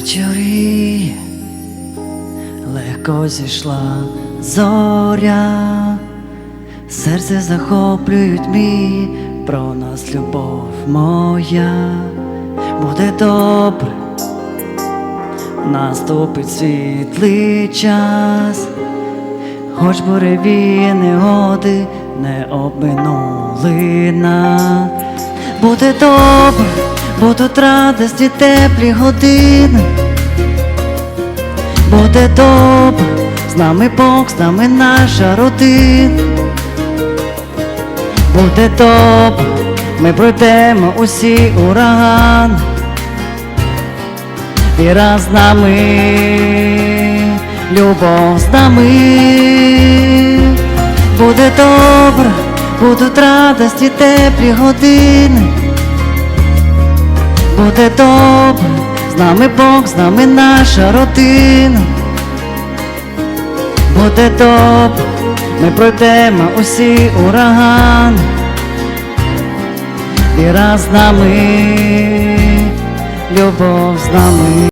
Ввечері легко зійшла зоря, серце захоплюють мій, про нас любов моя, буде добре, наступить світлий час, хоч буреві негоди не обминули нас. Буде добре, будуть радості теплі години. Буде добре, з нами Бог, з нами наша родина. Буде добре, ми пройдемо усі урагани. Віра з нами, любов з нами. Буде добре, будуть радості теплі години. Буде добре, з нами Бог, з нами наша родина. Буде добре, ми пройдемо усі урагани. Віра з нами, любов з нами.